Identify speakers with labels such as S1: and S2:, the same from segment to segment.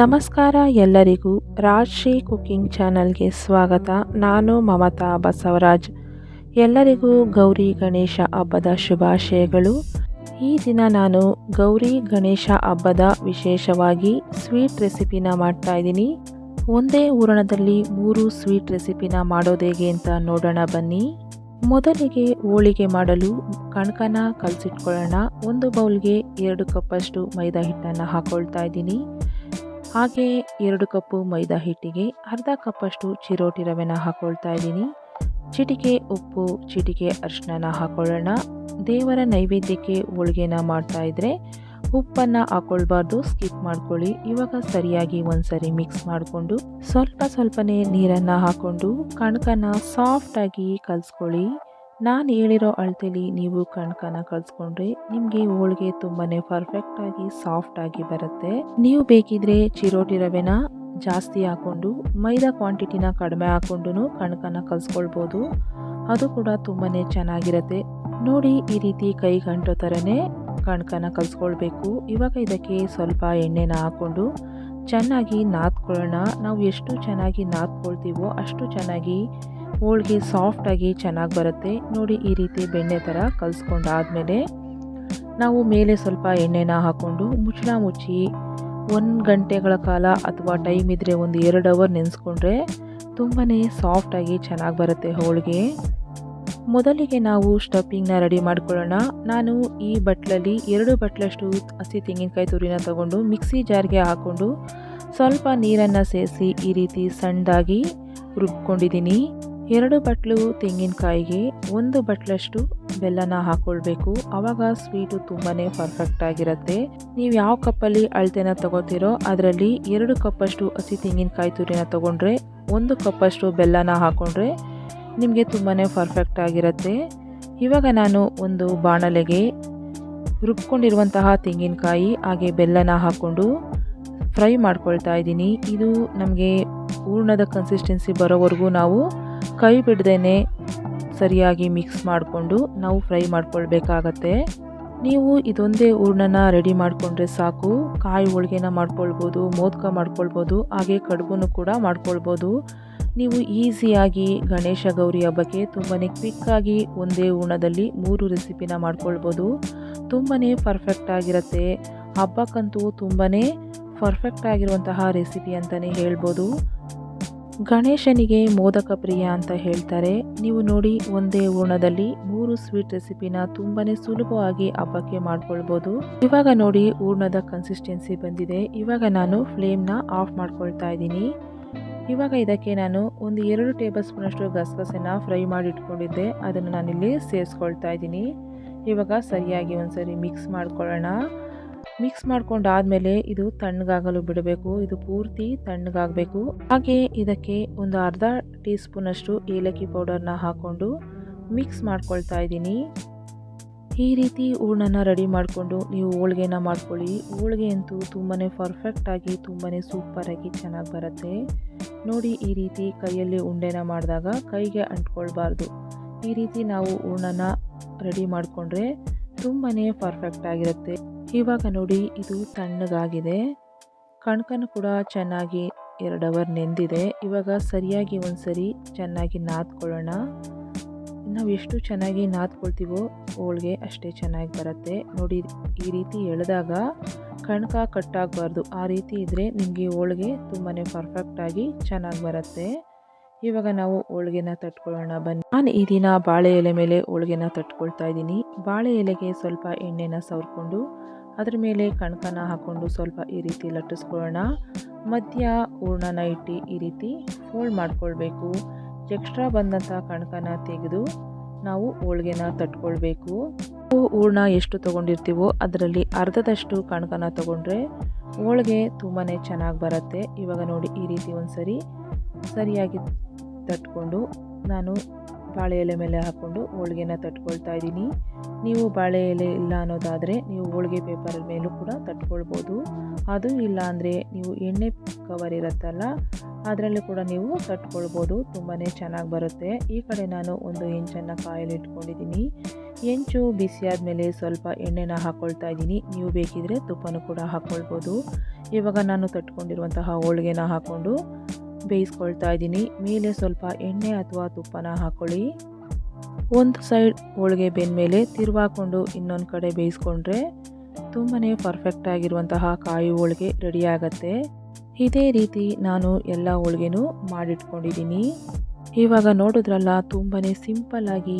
S1: ನಮಸ್ಕಾರ ಎಲ್ಲರಿಗೂ ರಾಜ್ಶ್ರೀ ಕುಕಿಂಗ್ ಚಾನಲ್ಗೆ ಸ್ವಾಗತ. ನಾನು ಮಮತಾ ಬಸವರಾಜ್. ಎಲ್ಲರಿಗೂ ಗೌರಿ ಗಣೇಶ ಹಬ್ಬದ ಶುಭಾಶಯಗಳು. ಈ ದಿನ ನಾನು ಗೌರಿ ಗಣೇಶ ಹಬ್ಬದ ವಿಶೇಷವಾಗಿ ಸ್ವೀಟ್ ರೆಸಿಪಿನ ಮಾಡ್ತಾ ಇದ್ದೀನಿ. ಒಂದೇ ಹೂರಣದಲ್ಲಿ ಮೂರು ಸ್ವೀಟ್ ರೆಸಿಪಿನ ಮಾಡೋದು ಹೇಗೆ ಅಂತ ನೋಡೋಣ ಬನ್ನಿ. ಮೊದಲಿಗೆ ಹೋಳಿಗೆ ಮಾಡಲು ಕಣಕನ ಕಲಸಿಟ್ಕೊಳ್ಳೋಣ. ಒಂದು ಬೌಲ್ಗೆ ಎರಡು ಕಪ್ಪಷ್ಟು ಮೈದಾ ಹಿಟ್ಟನ್ನು ಹಾಕ್ಕೊಳ್ತಾ ಇದ್ದೀನಿ. ಹಾಗೆ ಎರಡು ಕಪ್ಪು ಮೈದಾ ಹಿಟ್ಟಿಗೆ ಅರ್ಧ ಕಪ್ಪಷ್ಟು ಚಿರೋಟಿ ರವೆನ ಹಾಕ್ಕೊಳ್ತಾ ಇದ್ದೀನಿ. ಚಿಟಿಕೆ ಉಪ್ಪು, ಚಿಟಿಕೆ ಅರಿಶಿನ ಹಾಕೊಳ್ಳೋಣ. ದೇವರ ನೈವೇದ್ಯಕ್ಕೆ ಹೋಳಿಗೆನ ಮಾಡ್ತಾ ಇದ್ರೆ ಉಪ್ಪನ್ನು ಹಾಕ್ಕೊಳ್ಬಾರ್ದು ಸ್ಕಿಪ್ ಮಾಡ್ಕೊಳ್ಳಿ. ಇವಾಗ ಸರಿಯಾಗಿ ಒಂದ್ಸರಿ ಮಿಕ್ಸ್ ಮಾಡಿಕೊಂಡು ಸ್ವಲ್ಪ ಸ್ವಲ್ಪನೇ ನೀರನ್ನು ಹಾಕ್ಕೊಂಡು ಕಣಕನ ಸಾಫ್ಟಾಗಿ ಕಲಿಸ್ಕೊಳ್ಳಿ. ನಾನು ಹೇಳಿರೋ ಅಳತೆಲಿ ನೀವು ಕಣಕನ ಕಲಿಸ್ಕೊಂಡ್ರೆ ನಿಮಗೆ ಹೋಳಿಗೆ ಆಗಿ ಪರ್ಫೆಕ್ಟಾಗಿ ಸಾಫ್ಟಾಗಿ ಬರುತ್ತೆ. ನೀವು ಬೇಕಿದ್ರೆ ಚಿರೋಟಿ ರವೆನ ಜಾಸ್ತಿ ಹಾಕ್ಕೊಂಡು, ಮೈದಾ ಕ್ವಾಂಟಿಟಿನ ಕಡಿಮೆ ಹಾಕೊಂಡು ಕಣಕನ ಕಲಿಸ್ಕೊಳ್ಬೋದು ಅದು ಕೂಡ ತುಂಬಾ ಚೆನ್ನಾಗಿರುತ್ತೆ. ನೋಡಿ, ಈ ರೀತಿ ಕೈ ಗಂಟೋ ಥರನೇ ಕಣಕನ ಕಲಿಸ್ಕೊಳ್ಬೇಕು ಇವಾಗ ಇದಕ್ಕೆ ಸ್ವಲ್ಪ ಎಣ್ಣೆನ ಹಾಕ್ಕೊಂಡು ಚೆನ್ನಾಗಿ ನಾದ್ಕೊಳ್ಳೋಣ. ನಾವು ಎಷ್ಟು ಚೆನ್ನಾಗಿ ನಾದ್ಕೊಳ್ತೀವೋ ಅಷ್ಟು ಚೆನ್ನಾಗಿ ಹೋಳಿಗೆ ಸಾಫ್ಟಾಗಿ ಚೆನ್ನಾಗಿ ಬರುತ್ತೆ. ನೋಡಿ ಈ ರೀತಿ ಬೆಣ್ಣೆ ಥರ ಕಲಿಸ್ಕೊಂಡಾದಮೇಲೆ ನಾವು ಮೇಲೆ ಸ್ವಲ್ಪ ಎಣ್ಣೆನ ಹಾಕ್ಕೊಂಡು ಮುಚ್ಚಳ ಮುಚ್ಚಿ ಒಂದು ಗಂಟೆಗಳ ಕಾಲ ಅಥವಾ ಟೈಮ್ ಇದ್ದರೆ ಒಂದು ಎರಡು ಅವರ್ ನೆನೆಸ್ಕೊಂಡ್ರೆ ತುಂಬಾ ಸಾಫ್ಟಾಗಿ ಚೆನ್ನಾಗಿ ಬರುತ್ತೆ ಹೋಳಿಗೆ. ಮೊದಲಿಗೆ ನಾವು ಸ್ಟಫಿಂಗ್ನ ರೆಡಿ ಮಾಡ್ಕೊಳ್ಳೋಣ. ನಾನು ಈ ಬಟ್ಲಲ್ಲಿ ಎರಡು ಬಟ್ಲಷ್ಟು ಹಸಿ ತೆಂಗಿನಕಾಯಿ ತುರಿನ ತಗೊಂಡು ಮಿಕ್ಸಿ ಜಾರ್ಗೆ ಹಾಕ್ಕೊಂಡು ಸ್ವಲ್ಪ ನೀರನ್ನು ಸೇರಿಸಿ ಈ ರೀತಿ ಸಣ್ಣದಾಗಿ ರುಬ್ಕೊಂಡಿದ್ದೀನಿ. ಎರಡು ಬಟ್ಲು ತೆಂಗಿನಕಾಯಿಗೆ ಒಂದು ಬಟ್ಲಷ್ಟು ಬೆಲ್ಲನ ಹಾಕ್ಕೊಳ್ಬೇಕು ಆವಾಗ ಸ್ವೀಟು ತುಂಬಾ ಪರ್ಫೆಕ್ಟ್ ಆಗಿರುತ್ತೆ. ನೀವು ಯಾವ ಕಪ್ಪಲ್ಲಿ ಅಳತೆನ ತಗೋತೀರೋ ಅದರಲ್ಲಿ ಎರಡು ಕಪ್ಪಷ್ಟು ಹಸಿ ತೆಂಗಿನಕಾಯಿ ತುರಿನ ತಗೊಂಡ್ರೆ, ಒಂದು ಕಪ್ಪಷ್ಟು ಬೆಲ್ಲನ ಹಾಕ್ಕೊಂಡ್ರೆ ನಿಮಗೆ ತುಂಬಾ ಪರ್ಫೆಕ್ಟ್ ಆಗಿರುತ್ತೆ. ಇವಾಗ ನಾನು ಒಂದು ಬಾಣಲೆಗೆ ರುಬ್ಕೊಂಡಿರುವಂತಹ ತೆಂಗಿನಕಾಯಿ, ಹಾಗೆ ಬೆಲ್ಲನ ಹಾಕ್ಕೊಂಡು ಫ್ರೈ ಮಾಡ್ಕೊಳ್ತಾ ಇದ್ದೀನಿ. ಇದು ನಮಗೆ ಹೂರ್ಣದ ಕನ್ಸಿಸ್ಟೆನ್ಸಿ ಬರೋವರೆಗೂ ನಾವು ಕೈ ಬಿಡದೇನೆ ಸರಿಯಾಗಿ ಮಿಕ್ಸ್ ಮಾಡಿಕೊಂಡು ನಾವು ಫ್ರೈ ಮಾಡ್ಕೊಳ್ಬೇಕಾಗತ್ತೆ. ನೀವು ಇದೊಂದೇ ಹೂರ್ಣನ ರೆಡಿ ಮಾಡಿಕೊಂಡ್ರೆ ಸಾಕು. ಕಾಯಿ ಹೋಳಿಗೆನ ಮಾಡ್ಕೊಳ್ಬೋದು, ಮೋದಕ ಮಾಡ್ಕೊಳ್ಬೋದು, ಹಾಗೆ ಕಡುಬನ್ನು ಕೂಡ ಮಾಡ್ಕೊಳ್ಬೋದು. ನೀವು ಈಸಿಯಾಗಿ ಗಣೇಶ ಗೌರಿ ಹಬ್ಬಕ್ಕೆ ತುಂಬಾ ಕ್ವಿಕ್ಕಾಗಿ ಒಂದೇ ಹೂರ್ಣದಲ್ಲಿ ಮೂರು ರೆಸಿಪಿನ ಮಾಡ್ಕೊಳ್ಬೋದು. ತುಂಬಾ ಪರ್ಫೆಕ್ಟ್ ಆಗಿರುತ್ತೆ. ಹಬ್ಬಕ್ಕಂತೂ ತುಂಬಾ ಪರ್ಫೆಕ್ಟ್ ಆಗಿರುವಂತಹ ರೆಸಿಪಿ ಅಂತಲೇ ಹೇಳ್ಬೋದು. ಗಣೇಶನಿಗೆ ಮೋದಕ ಪ್ರಿಯ ಅಂತ ಹೇಳ್ತಾರೆ. ನೀವು ನೋಡಿ ಒಂದೇ ಹೂರ್ಣದಲ್ಲಿ ಮೂರು ಸ್ವೀಟ್ ರೆಸಿಪಿನ ತುಂಬಾನೇ ಸುಲಭವಾಗಿ ಹಬ್ಬಕ್ಕೆ ಮಾಡ್ಕೊಳ್ಬೋದು. ಇವಾಗ ನೋಡಿ ಹೂರ್ಣದ ಕನ್ಸಿಸ್ಟೆನ್ಸಿ ಬಂದಿದೆ. ಇವಾಗ ನಾನು ಫ್ಲೇಮ್ನ ಆಫ್ ಮಾಡ್ಕೊಳ್ತಾ ಇದ್ದೀನಿ. ಇವಾಗ ಇದಕ್ಕೆ ನಾನು ಒಂದು ಎರಡು ಟೇಬಲ್ ಸ್ಪೂನಷ್ಟು ಗಸಗಸೆನ ಫ್ರೈ ಮಾಡಿ ಇಟ್ಕೊಂಡಿದ್ದೆ. ಅದನ್ನು ನಾನಿಲ್ಲಿ ಸೇರಿಸ್ಕೊಳ್ತಾ ಇದ್ದೀನಿ. ಇವಾಗ ಸರಿಯಾಗಿ ಒಂದ್ಸರಿ ಮಿಕ್ಸ್ ಮಾಡ್ಕೊಳ್ಳೋಣ. ಮಿಕ್ಸ್ ಮಾಡ್ಕೊಂಡಾದ್ಮೇಲೆ ಇದು ತಣ್ಣಗಾಗಲು ಬಿಡಬೇಕು. ಇದು ಪೂರ್ತಿ ತಣ್ಣಗಾಗಬೇಕು. ಹಾಗೆ ಇದಕ್ಕೆ ಒಂದು ಅರ್ಧ ಟೀ ಸ್ಪೂನಷ್ಟು ಏಲಕ್ಕಿ ಪೌಡರ್ನ ಹಾಕ್ಕೊಂಡು ಮಿಕ್ಸ್ ಮಾಡ್ಕೊಳ್ತಾ ಇದ್ದೀನಿ. ಈ ರೀತಿ ಹೂರ್ಣನ ರೆಡಿ ಮಾಡಿಕೊಂಡು ನೀವು ಹೋಳಿಗೆನ ಮಾಡ್ಕೊಳ್ಳಿ. ಹೋಳಿಗೆ ಅಂತೂ ತುಂಬಾ ಪರ್ಫೆಕ್ಟಾಗಿ ತುಂಬಾ ಸೂಪರಾಗಿ ಚೆನ್ನಾಗಿ ಬರುತ್ತೆ. ನೋಡಿ ಈ ರೀತಿ ಕೈಯಲ್ಲಿ ಉಂಡೆನ ಮಾಡಿದಾಗ ಕೈಗೆ ಅಂಟ್ಕೊಳ್ಬಾರ್ದು. ಈ ರೀತಿ ನಾವು ಹೂರ್ಣನ ರೆಡಿ ಮಾಡಿಕೊಂಡ್ರೆ ತುಂಬಾ ಪರ್ಫೆಕ್ಟ್ ಆಗಿರುತ್ತೆ. ಇವಾಗ ನೋಡಿ ಇದು ತಣ್ಣಗಾಗಿದೆ. ಕಣ್ಕನ ಕೂಡ ಚೆನ್ನಾಗಿ ಎರಡು ಅವರ್ ನೆಂದಿದೆ. ಇವಾಗ ಸರಿಯಾಗಿ ಒಂದ್ಸರಿ ಚೆನ್ನಾಗಿ ನಾದ್ಕೊಳ್ಳೋಣ. ನಾವು ಎಷ್ಟು ಚೆನ್ನಾಗಿ ನಾದ್ಕೊಳ್ತೀವೋ ಹೋಳಿಗೆ ಅಷ್ಟೇ ಚೆನ್ನಾಗಿ ಬರುತ್ತೆ. ನೋಡಿ ಈ ರೀತಿ ಎಳೆದಾಗ ಕಣ್ಕ ಕಟ್ಟಾಗಬಾರ್ದು ಆ ರೀತಿ ಇದ್ದರೆ ನಿಮಗೆ ಹೋಳಿಗೆ ತುಂಬಾ ಪರ್ಫೆಕ್ಟಾಗಿ ಚೆನ್ನಾಗಿ ಬರುತ್ತೆ. ಇವಾಗ ನಾವು ಹೋಳಿಗೆನ ತಟ್ಕೊಳ್ಳೋಣ. ಬನ್ನಿ. ನಾನು ಈ ದಿನ ಬಾಳೆ ಎಲೆ ಮೇಲೆ ಹೋಳಿಗೆನ ತಟ್ಕೊಳ್ತಾ ಇದ್ದೀನಿ. ಬಾಳೆ ಎಲೆಗೆ ಸ್ವಲ್ಪ ಎಣ್ಣೆನ ಸವರ್ಕೊಂಡು ಅದ್ರ ಮೇಲೆ ಕಣಕನ ಹಾಕ್ಕೊಂಡು ಸ್ವಲ್ಪ ಈ ರೀತಿ ಲಟ್ಟಿಸ್ಕೊಳ್ಳೋಣ. ಮಧ್ಯ ಹೂರ್ಣನ ಇಟ್ಟು ಈ ರೀತಿ ಫೋಲ್ಡ್ ಮಾಡ್ಕೊಳ್ಬೇಕು. ಎಕ್ಸ್ಟ್ರಾ ಬಂದಂಥ ಕಣಕನ ತೆಗೆದು ನಾವು ಹೋಳ್ಗೆನ ತಟ್ಕೊಳ್ಬೇಕು. ಹೂರ್ಣ ಎಷ್ಟು ತೊಗೊಂಡಿರ್ತೀವೋ ಅದರಲ್ಲಿ ಅರ್ಧದಷ್ಟು ಕಣಕನ ತೊಗೊಂಡ್ರೆ ಹೋಳಿಗೆ ತುಂಬಾ ಚೆನ್ನಾಗಿ ಬರುತ್ತೆ. ಇವಾಗ ನೋಡಿ ಈ ರೀತಿ ಒಂದು ಸರಿ ಸರಿಯಾಗಿ ತಟ್ಕೊಂಡು ನಾನು ಬಾಳೆ ಎಲೆ ಮೇಲೆ ಹಾಕ್ಕೊಂಡು ಹೋಳಿಗೆನ ತಟ್ಕೊಳ್ತಾ ಇದ್ದೀನಿ. ನೀವು ಬಾಳೆ ಎಲೆ ಇಲ್ಲ ಅನ್ನೋದಾದರೆ ನೀವು ಹೋಳಿಗೆ ಪೇಪರ್ ಮೇಲೂ ಕೂಡ ತಟ್ಕೊಳ್ಬೋದು. ಅದು ಇಲ್ಲ ಅಂದರೆ ನೀವು ಎಣ್ಣೆ ಕವರ್ ಇರುತ್ತಲ್ಲ, ಅದರಲ್ಲಿ ಕೂಡ ನೀವು ತಟ್ಕೊಳ್ಬೋದು. ತುಂಬಾ ಚೆನ್ನಾಗಿ ಬರುತ್ತೆ. ಈ ಕಡೆ ನಾನು ಒಂದು ಹೆಂಚನ್ನು ಕಾಯಲ್ಲಿ ಇಟ್ಕೊಂಡಿದ್ದೀನಿ. ಹೆಂಚು ಬಿಸಿಯಾದ ಮೇಲೆ ಸ್ವಲ್ಪ ಎಣ್ಣೆನ ಹಾಕ್ಕೊಳ್ತಾ ಇದ್ದೀನಿ. ನೀವು ಬೇಕಿದ್ರೆ ತುಪ್ಪನೂ ಕೂಡ ಹಾಕ್ಕೊಳ್ಬೋದು ಇವಾಗ ನಾನು ತಟ್ಕೊಂಡಿರುವಂತಹ ಹೋಳಿಗೆನ ಹಾಕ್ಕೊಂಡು ಬೇಯಿಸ್ಕೊಳ್ತಾ ಇದ್ದೀನಿ. ಮೇಲೆ ಸ್ವಲ್ಪ ಎಣ್ಣೆ ಅಥವಾ ತುಪ್ಪನ ಹಾಕ್ಕೊಳ್ಳಿ ಒಂದು ಸೈಡ್ ಹೋಳಿಗೆ ಬೆಂದಮೇಲೆ ತಿರುವಾಕೊಂಡು ಇನ್ನೊಂದು ಕಡೆ ಬೇಯಿಸ್ಕೊಂಡ್ರೆ ತುಂಬಾ ಪರ್ಫೆಕ್ಟ್ ಆಗಿರುವಂತಹ ಕಾಯಿ ಹೋಳಿಗೆ ರೆಡಿ ಆಗುತ್ತೆ. ಇದೇ ರೀತಿ ನಾನು ಎಲ್ಲ ಹೋಳಿಗೆನೂ ಮಾಡಿಟ್ಕೊಂಡಿದ್ದೀನಿ. ಇವಾಗ ನೋಡಿದ್ರಲ್ಲ ತುಂಬಾ ಸಿಂಪಲ್ಲಾಗಿ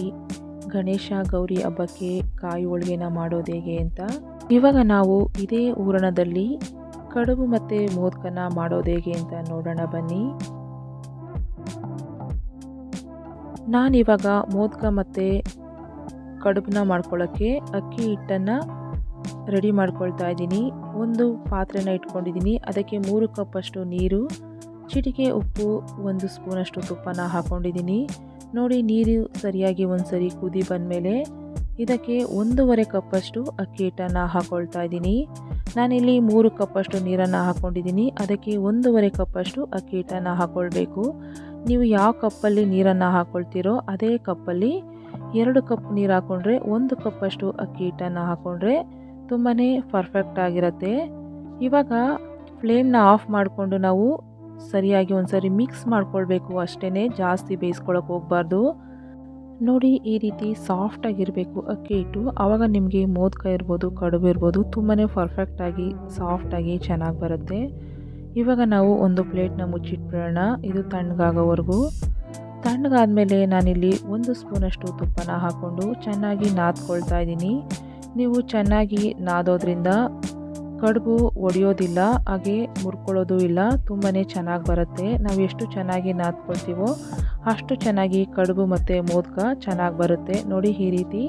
S1: ಗಣೇಶ ಗೌರಿ ಹಬ್ಬಕ್ಕೆ ಕಾಯಿ ಹೋಳಿಗೆನ ಮಾಡೋದು ಹೇಗೆ ಅಂತ. ಇವಾಗ ನಾವು ಇದೇ ಊರಣದಲ್ಲಿ ಕಡುಬು ಮತ್ತು ಮೋದಕನ ಮಾಡೋದು ಹೇಗೆ ಅಂತ ನೋಡೋಣ ಬನ್ನಿ. ನಾನಿವಾಗ ಮೋದಕ ಮತ್ತು ಕಡುಬನ್ನ ಮಾಡ್ಕೊಳ್ಳೋಕ್ಕೆ ಅಕ್ಕಿ ಹಿಟ್ಟನ್ನು ರೆಡಿ ಮಾಡ್ಕೊಳ್ತಾ ಇದ್ದೀನಿ. ಒಂದು ಪಾತ್ರೆನ ಇಟ್ಕೊಂಡಿದ್ದೀನಿ. ಅದಕ್ಕೆ ಮೂರು ಕಪ್ಪಷ್ಟು ನೀರು, ಚಿಟಿಕೆ ಉಪ್ಪು, ಒಂದು ಸ್ಪೂನಷ್ಟು ತುಪ್ಪನ ಹಾಕ್ಕೊಂಡಿದ್ದೀನಿ ನೋಡಿ ನೀರು ಸರಿಯಾಗಿ ಒಂದು ಸರಿ ಕುದಿ ಬಂದಮೇಲೆ ಇದಕ್ಕೆ ಒಂದೂವರೆ ಕಪ್ಪಷ್ಟು ಅಕ್ಕಿ ಹಿಟ್ಟನ್ನು ಹಾಕ್ಕೊಳ್ತಾ ಇದ್ದೀನಿ. ನಾನಿಲ್ಲಿ ಮೂರು ಕಪ್ಪಷ್ಟು ನೀರನ್ನು ಹಾಕ್ಕೊಂಡಿದ್ದೀನಿ ಅದಕ್ಕೆ ಒಂದೂವರೆ ಕಪ್ಪಷ್ಟು ಅಕ್ಕಿ ಹಿಟ್ಟನ್ನು ಹಾಕ್ಕೊಳ್ಬೇಕು ನೀವು ಯಾವ ಕಪ್ಪಲ್ಲಿ ನೀರನ್ನು ಹಾಕ್ಕೊಳ್ತೀರೋ ಅದೇ ಕಪ್ಪಲ್ಲಿ ಎರಡು ಕಪ್ ನೀರು ಹಾಕ್ಕೊಂಡ್ರೆ ಒಂದು ಕಪ್ಪಷ್ಟು ಅಕ್ಕಿ ಹಿಟ್ಟನ್ನು ಹಾಕ್ಕೊಂಡ್ರೆ ತುಂಬಾ ಪರ್ಫೆಕ್ಟ್ ಆಗಿರುತ್ತೆ. ಇವಾಗ ಫ್ಲೇಮ್ನ ಆಫ್ ಮಾಡಿಕೊಂಡು ನಾವು ಸರಿಯಾಗಿ ಒಂದ್ಸರಿ ಮಿಕ್ಸ್ ಮಾಡ್ಕೊಳ್ಬೇಕು ಅಷ್ಟೇ ಜಾಸ್ತಿ ಬೇಯಿಸ್ಕೊಳಕ್ಕೆ ಹೋಗಬಾರ್ದು. ನೋಡಿ ಈ ರೀತಿ ಸಾಫ್ಟಾಗಿರಬೇಕು ಅಕ್ಕಿ ಹಿಟ್ಟು. ಆವಾಗ ನಿಮಗೆ ಮೋದಕ ಇರ್ಬೋದು, ಕಡುಬು ಇರ್ಬೋದು ತುಂಬಾ ಪರ್ಫೆಕ್ಟಾಗಿ ಸಾಫ್ಟಾಗಿ ಚೆನ್ನಾಗಿ ಬರುತ್ತೆ. ಇವಾಗ ನಾವು ಒಂದು ಪ್ಲೇಟ್ನ ಮುಚ್ಚಿಟ್ಬಿಡೋಣ. ಇದು ತಣ್ಣಗಾಗೋವರೆಗೂ. ತಣ್ಣಗಾದಮೇಲೆ ನಾನಿಲ್ಲಿ ಒಂದು ಸ್ಪೂನಷ್ಟು ತುಪ್ಪನ ಹಾಕ್ಕೊಂಡು ಚೆನ್ನಾಗಿ ನಾದ್ಕೊಳ್ತಾ ಇದ್ದೀನಿ. ನೀವು ಚೆನ್ನಾಗಿ ನಾದೋದ್ರಿಂದ ಕಡುಬು ಒಡೆಯೋದಿಲ್ಲ, ಹಾಗೆ ಮುರ್ಕೊಳ್ಳೋದು ಇಲ್ಲ ತುಂಬಾ ಚೆನ್ನಾಗಿ ಬರುತ್ತೆ. ನಾವು ಎಷ್ಟು ಚೆನ್ನಾಗಿ ನಾದ್ಕೊಳ್ತೀವೋ ಅಷ್ಟು ಚೆನ್ನಾಗಿ ಕಡುಬು ಮತ್ತು ಮೋದಕ ಚೆನ್ನಾಗಿ ಬರುತ್ತೆ. ನೋಡಿ ಈ ರೀತಿ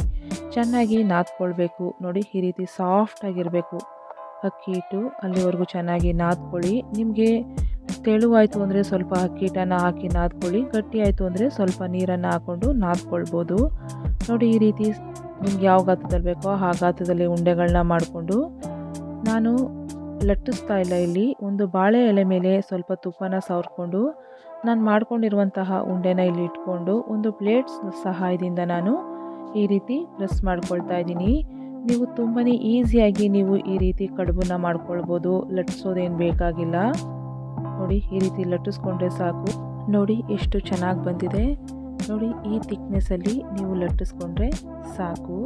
S1: ಚೆನ್ನಾಗಿ ನಾದ್ಕೊಳ್ಬೇಕು. ನೋಡಿ ಈ ರೀತಿ ಸಾಫ್ಟಾಗಿರಬೇಕು ಅಕ್ಕಿ ಹಿಟ್ಟು, ಅಲ್ಲಿವರೆಗೂ ಚೆನ್ನಾಗಿ ನಾದ್ಕೊಳ್ಳಿ. ನಿಮಗೆ ತೆಳುವಾಯಿತು ಅಂದರೆ ಸ್ವಲ್ಪ ಅಕ್ಕಿ ಹಿಟ್ಟನ್ನು ಹಾಕಿ ನಾದ್ಕೊಳ್ಳಿ. ಗಟ್ಟಿ ಆಯಿತು ಅಂದರೆ ಸ್ವಲ್ಪ ನೀರನ್ನು ಹಾಕ್ಕೊಂಡು ನಾದ್ಕೊಳ್ಬೋದು. ನೋಡಿ ಈ ರೀತಿ ನಿಮ್ಗೆ ಯಾವ ಗಾತ್ರದಲ್ಲಿ ಬೇಕೋ ಆ ಗಾತ್ರದಲ್ಲಿ ಉಂಡೆಗಳನ್ನ ಮಾಡಿಕೊಂಡು ನಾನು ಲಟ್ಟಿಸ್ತಾ ಇಲ್ಲ ಇಲ್ಲಿ. ಒಂದು ಬಾಳೆ ಎಲೆ ಮೇಲೆ ಸ್ವಲ್ಪ ತುಪ್ಪನ ಸವರ್ಕೊಂಡು ನಾನು ಮಾಡ್ಕೊಂಡಿರುವಂತಹ ಉಂಡೆನ ಇಲ್ಲಿ ಇಟ್ಕೊಂಡು ಒಂದು ಪ್ಲೇಟ್ಸ್ ಸಹಾಯದಿಂದ ನಾನು ಈ ರೀತಿ ಪ್ರೆಸ್ ಮಾಡ್ಕೊಳ್ತಾ ಇದ್ದೀನಿ. ನೀವು ತುಂಬಾ ಈಸಿಯಾಗಿ ನೀವು ಈ ರೀತಿ ಕಡುಬನ್ನ ಮಾಡ್ಕೊಳ್ಬೋದು. ಲಟ್ಟಿಸೋದೇನು ಬೇಕಾಗಿಲ್ಲ. ನೋಡಿ, ಈ ರೀತಿ ಲಟ್ಟಿಸ್ಕೊಂಡ್ರೆ ಸಾಕು. ನೋಡಿ, ಎಷ್ಟು ಚೆನ್ನಾಗಿ ಬಂದಿದೆ. ನೋಡಿ, ಈ ಥಿಕ್ನೆಸ್ಸಲ್ಲಿ ನೀವು ಲಟ್ಟಿಸ್ಕೊಂಡ್ರೆ ಸಾಕು.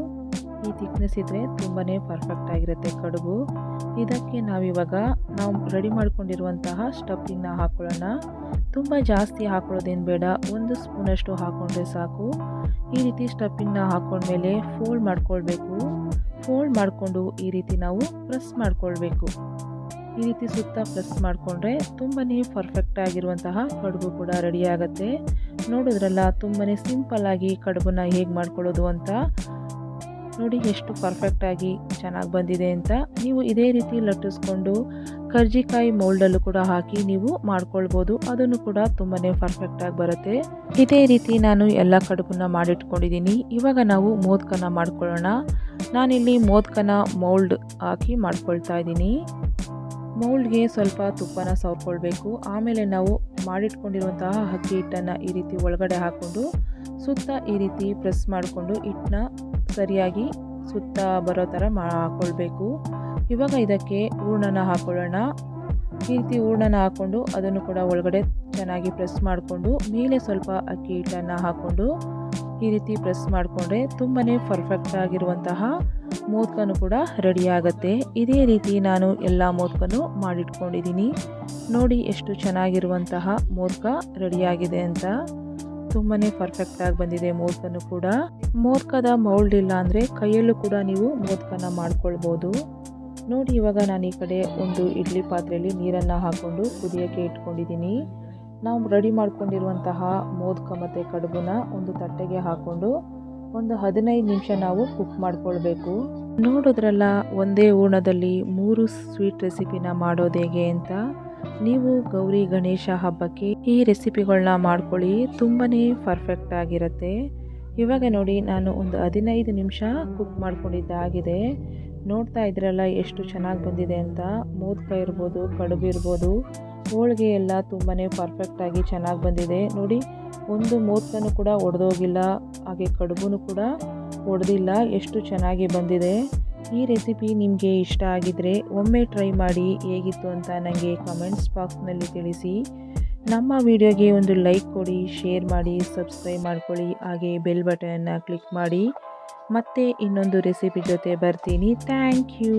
S1: ಈ ಥಿಕ್ನೆಸ್ ಇದ್ದರೆ ತುಂಬಾ ಪರ್ಫೆಕ್ಟ್ ಆಗಿರುತ್ತೆ ಕಡುಬು. ಇದಕ್ಕೆ ನಾವಿವಾಗ, ನಾವು ರೆಡಿ ಮಾಡ್ಕೊಂಡಿರುವಂತಹ ಸ್ಟಫಿಂಗ್ನ ಹಾಕೊಳ್ಳೋಣ. ತುಂಬ ಜಾಸ್ತಿ ಹಾಕೊಳ್ಳೋದೇನು ಬೇಡ. ಒಂದು ಸ್ಪೂನಷ್ಟು ಹಾಕ್ಕೊಂಡ್ರೆ ಸಾಕು. ಈ ರೀತಿ ಸ್ಟಫಿಂಗ್ನ ಹಾಕ್ಕೊಂಡ್ಮೇಲೆ ಫೋಲ್ಡ್ ಮಾಡ್ಕೊಳ್ಬೇಕು. ಫೋಲ್ಡ್ ಮಾಡಿಕೊಂಡು ಈ ರೀತಿ ನಾವು ಪ್ರೆಸ್ ಮಾಡಿಕೊಳ್ಬೇಕು. ಈ ರೀತಿ ಸುತ್ತ ಪ್ರೆಸ್ ಮಾಡಿಕೊಂಡ್ರೆ ತುಂಬಾ ಪರ್ಫೆಕ್ಟ್ ಆಗಿರುವಂತಹ ಕಡುಬು ಕೂಡ ರೆಡಿ ಆಗುತ್ತೆ. ನೋಡಿದ್ರಲ್ಲ ತುಂಬಾ ಸಿಂಪಲ್ಲಾಗಿ ಕಡುಬನ್ನ ಹೇಗೆ ಮಾಡ್ಕೊಳ್ಳೋದು ಅಂತ. ನೋಡಿ ಎಷ್ಟು ಪರ್ಫೆಕ್ಟಾಗಿ ಚೆನ್ನಾಗಿ ಬಂದಿದೆ ಅಂತ. ನೀವು ಇದೇ ರೀತಿ ಲಟ್ಟಿಸ್ಕೊಂಡು ಕರ್ಜಿಕಾಯಿ ಮೋಲ್ಡಲ್ಲೂ ಕೂಡ ಹಾಕಿ ನೀವು ಮಾಡ್ಕೊಳ್ಬೋದು. ಅದನ್ನು ಕೂಡ ತುಂಬಾ ಪರ್ಫೆಕ್ಟಾಗಿ ಬರುತ್ತೆ. ಇದೇ ರೀತಿ ನಾನು ಎಲ್ಲ ಕಡುಬನ್ನ ಮಾಡಿಟ್ಕೊಂಡಿದ್ದೀನಿ. ಇವಾಗ ನಾವು ಮೋದಕನ ಮಾಡ್ಕೊಳ್ಳೋಣ. ನಾನಿಲ್ಲಿ ಮೋದಕನ ಮೌಲ್ಡ್ ಹಾಕಿ ಮಾಡ್ಕೊಳ್ತಾ ಇದ್ದೀನಿ. ಮೌಲ್ಡ್ಗೆ ಸ್ವಲ್ಪ ತುಪ್ಪನ ಸವರ್ಕೊಳ್ಬೇಕು ಆಮೇಲೆ ನಾವು ಮಾಡಿಟ್ಕೊಂಡಿರುವಂತಹ ಅಕ್ಕಿ ಹಿಟ್ಟನ್ನು ಈ ರೀತಿ ಒಳಗಡೆ ಹಾಕ್ಕೊಂಡು ಸುತ್ತ ಈ ರೀತಿ ಪ್ರೆಸ್ ಮಾಡಿಕೊಂಡು ಹಿಟ್ಟನ್ನ ಸರಿಯಾಗಿ ಸುತ್ತ ಬರೋ ಥರ ಮಾ ಹಾಕ್ಕೊಳ್ಬೇಕು ಇವಾಗ ಇದಕ್ಕೆ ಹೂರ್ಣನ ಹಾಕ್ಕೊಳ್ಳೋಣ ಈ ರೀತಿ ಹೂರ್ಣನ ಹಾಕ್ಕೊಂಡು ಅದನ್ನು ಕೂಡ ಒಳಗಡೆ ಚೆನ್ನಾಗಿ ಪ್ರೆಸ್ ಮಾಡಿಕೊಂಡು ಮೇಲೆ ಸ್ವಲ್ಪ ಅಕ್ಕಿ ಹಿಟ್ಟನ್ನು ಹಾಕ್ಕೊಂಡು ಈ ರೀತಿ ಪ್ರೆಸ್ ಮಾಡಿಕೊಂಡ್ರೆ ತುಂಬಾ ಪರ್ಫೆಕ್ಟ್ ಆಗಿರುವಂತಹ ಮೋದಕನು ಕೂಡ ರೆಡಿ ಆಗುತ್ತೆ. ಇದೇ ರೀತಿ ನಾನು ಎಲ್ಲ ಮೋದಕನು ಮಾಡಿಟ್ಕೊಂಡಿದ್ದೀನಿ ನೋಡಿ ಎಷ್ಟು ಚೆನ್ನಾಗಿರುವಂತಹ ಮೋದಕ ರೆಡಿಯಾಗಿದೆ ಅಂತ. ತುಂಬಾ ಪರ್ಫೆಕ್ಟಾಗಿ ಬಂದಿದೆ ಮೋದಕನು ಕೂಡ. ಮೋದಕದ ಮೌಲ್ಡ್ ಇಲ್ಲ ಅಂದರೆ ಕೈಯಲ್ಲೂ ಕೂಡ ನೀವು ಮೋದಕನ ಮಾಡ್ಕೊಳ್ಬೋದು. ನೋಡಿ ಇವಾಗ ನಾನು ಈ ಕಡೆ ಒಂದು ಇಡ್ಲಿ ಪಾತ್ರೆಯಲ್ಲಿ ನೀರನ್ನು ಹಾಕ್ಕೊಂಡು ಕುದಿಯೋಕ್ಕೆ ಇಟ್ಕೊಂಡಿದ್ದೀನಿ ನಾವು ರೆಡಿ ಮಾಡ್ಕೊಂಡಿರುವಂತಹ ಮೋದಕ ಮತ್ತು ಕಡುಬನ್ನ ಒಂದು ತಟ್ಟೆಗೆ ಹಾಕ್ಕೊಂಡು ಒಂದು ಹದಿನೈದು ನಿಮಿಷ ನಾವು ಕುಕ್ ಮಾಡ್ಕೊಳ್ಬೇಕು. ನೋಡಿದ್ರಲ್ಲ, ಒಂದೇ ಹೂರ್ಣದಲ್ಲಿ ಮೂರು ಸ್ವೀಟ್ ರೆಸಿಪಿನ ಮಾಡೋದು ಹೇಗೆ ಅಂತ? ನೀವು ಗೌರಿ ಗಣೇಶ ಹಬ್ಬಕ್ಕೆ ಈ ರೆಸಿಪಿಗಳನ್ನ ಮಾಡ್ಕೊಳ್ಳಿ ತುಂಬಾ ಪರ್ಫೆಕ್ಟ್ ಆಗಿರುತ್ತೆ. ಇವಾಗ ನೋಡಿ, ನಾನು ಒಂದು ಹದಿನೈದು ನಿಮಿಷ ಕುಕ್ ಮಾಡ್ಕೊಂಡಿದ್ದಾಗಿದೆ ನೋಡ್ತಾ ಇದ್ರಲ್ಲ, ಎಷ್ಟು ಚೆನ್ನಾಗಿ ಬಂದಿದೆ ಅಂತ. ಮೋದಕ ಇರ್ಬೋದು, ಕಡುಬು ಇರ್ಬೋದು. ಹೋಳಿಗೆ ಎಲ್ಲ ತುಂಬಾ ಪರ್ಫೆಕ್ಟಾಗಿ ಚೆನ್ನಾಗಿ ಬಂದಿದೆ. ನೋಡಿ, ಒಂದು ಮೂರ್ತನೂ ಕೂಡ ಒಡೆದೋಗಿಲ್ಲ, ಹಾಗೆ ಕಡುಬು ಕೂಡ ಒಡೆದಿಲ್ಲ, ಎಷ್ಟು ಚೆನ್ನಾಗಿ ಬಂದಿದೆ. ಈ ರೆಸಿಪಿ ನಿಮಗೆ ಇಷ್ಟ ಆಗಿದರೆ ಒಮ್ಮೆ ಟ್ರೈ ಮಾಡಿ ಹೇಗಿತ್ತು ಅಂತ ನನಗೆ ಕಮೆಂಟ್ಸ್ ಬಾಕ್ಸ್ನಲ್ಲಿ ತಿಳಿಸಿ. ನಮ್ಮ ವಿಡಿಯೋಗೆ ಒಂದು ಲೈಕ್ ಕೊಡಿ ಶೇರ್ ಮಾಡಿ ಸಬ್ಸ್ಕ್ರೈಬ್ ಮಾಡ್ಕೊಳ್ಳಿ, ಹಾಗೆ ಬೆಲ್ ಬಟನನ್ನು ಕ್ಲಿಕ್ ಮಾಡಿ. ಮತ್ತೆ ಇನ್ನೊಂದು ರೆಸಿಪಿ ಜೊತೆ ಬರ್ತೀನಿ. Thank you